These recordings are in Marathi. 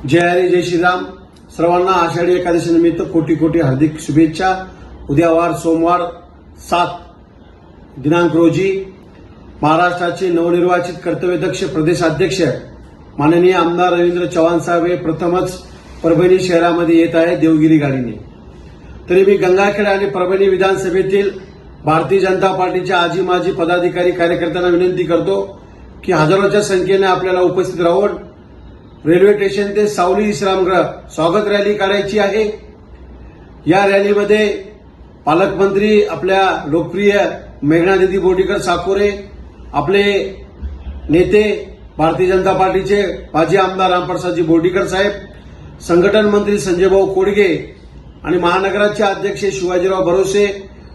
जय हरी जय श्रीराम. सर्वांना आषाढी एकादशी निमित्त कोटी कोटी हार्दिक शुभेच्छा. उद्या वार सोमवार सात दिनांक रोजी महाराष्ट्राचे नवनिर्वाचित कर्तव्यदक्ष प्रदेशाध्यक्ष माननीय आमदार रवींद्र चव्हाण साहेब हे प्रथमच परभणी शहरामध्ये येत आहे देवगिरी गाडीने. तरी मी गंगाखेड आणि परभणी विधानसभेतील भारतीय जनता पार्टीच्या आजी माजी पदाधिकारी कार्यकर्त्यांना विनंती करतो की हजारोच्या संख्येने आपल्याला उपस्थित राहून रेल्वे स्टेशन ते सावली विश्रामगृह. स्वागत रॅली काढायची आहे. या रॅलीमध्ये पालकमंत्री आपल्या लोकप्रिय मेघनादिदी बोर्डीकर साकोरे आपले नेते भारतीय जनता पार्टीचे माजी आमदार रामप्रसादजी बोर्डीकर साहेब संघटन मंत्री संजयभाऊ कोडगे आणि महानगराचे अध्यक्ष शिवाजीराव भरोसे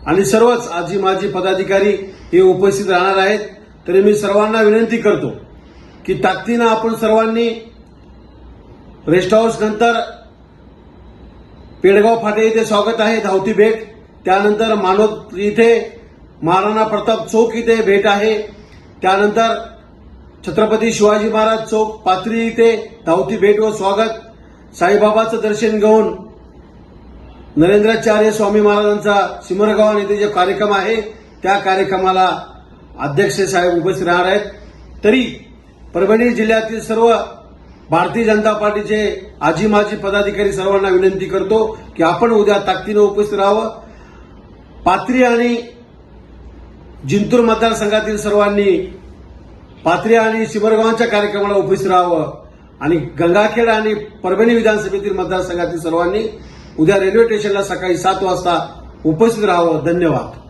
आणि सर्वच आजी माजी पदाधिकारी हे उपस्थित राहणार आहेत. तरी मी सर्वांना विनंती करतो की ताकदीनं आपण सर्वांनी रेस्ट हाऊस नंतर पेडगाव फाटे इथे स्वागत आहे धावती भेट. त्यानंतर मानोद इथे महाराणा प्रताप चौक इथे भेट आहे. त्यानंतर छत्रपती शिवाजी महाराज चौक पात्री इथे धावती भेट व स्वागत. साईबाबाचं दर्शन घेऊन नरेंद्राचार्य स्वामी महाराजांचा सिमरगाव येथे जो कार्यक्रम आहे त्या कार्यक्रमाला अध्यक्ष साहेब उपस्थित राहणार आहेत. तरी परभणी जिल्ह्यातील सर्व भारतीय जनता पार्टीचे आजी माजी पदाधिकारी सर्वांना विनंती करतो की आपण उद्या ताकदीनं उपस्थित राहावं. पात्री आणि जिंतूर मतदारसंघातील सर्वांनी पात्री आणि सिमरगावांच्या कार्यक्रमाला उपस्थित राहावं. आणि गंगाखेड आणि परभणी विधानसभेतील मतदारसंघातील सर्वांनी उद्या रेल्वे स्टेशनला सकाळी सात वाजता उपस्थित राहावं. धन्यवाद.